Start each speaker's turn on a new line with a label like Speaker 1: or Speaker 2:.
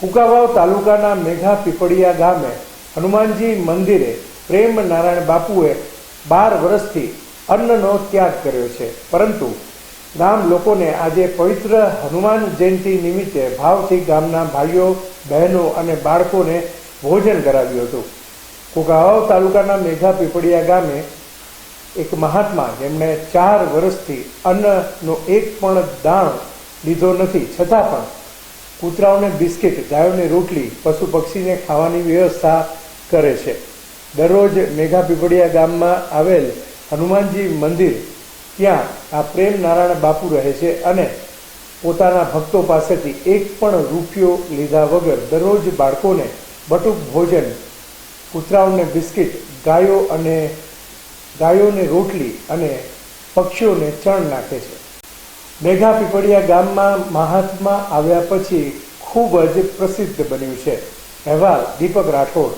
Speaker 1: કુકાવાવ તાલુકાના મેઘા પીપળિયા ગામે હનુમાનજી મંદિરે પ્રેમ નારાયણ બાપુએ બાર વર્ષથી અન્નનો ત્યાગ કર્યો છે. પરંતુ ગામ લોકોને આજે પવિત્ર હનુમાન જયંતિ નિમિત્તે ભાવથી ગામના ભાઈઓ, બહેનો અને બાળકોને ભોજન કરાવ્યું હતું. કુકાવાવ તાલુકાના મેઘા પીપળિયા ગામે એક મહાત્મા જેમણે ચાર વર્ષથી અન્નનો એક પણ દાણ લીધો નથી. છતાં પણ કૂતરાઓને બિસ્કિટ, ગાયોને રોટલી, પશુ પક્ષીને ખાવાની વ્યવસ્થા કરે છે. દરરોજ મેઘા પીપળિયા ગામમાં આવેલ હનુમાનજી મંદિર, ત્યાં આ પ્રેમ નારાયણ બાપુ રહે છે અને પોતાના ભક્તો પાસેથી એક પણ રૂપિયો લીધા વગર દરરોજ બાળકોને બટુક ભોજન, કૂતરાઓને બિસ્કિટ, ગાયો અને ગાયોને રોટલી અને પક્ષીઓને ચણ નાખે છે. મેઘા પીપળિયા ગામમાં મહાત્મા આવ્યા પછી ખૂબ જ પ્રસિદ્ધ બન્યું છે. અહેવાલ દીપક રાઠોડ.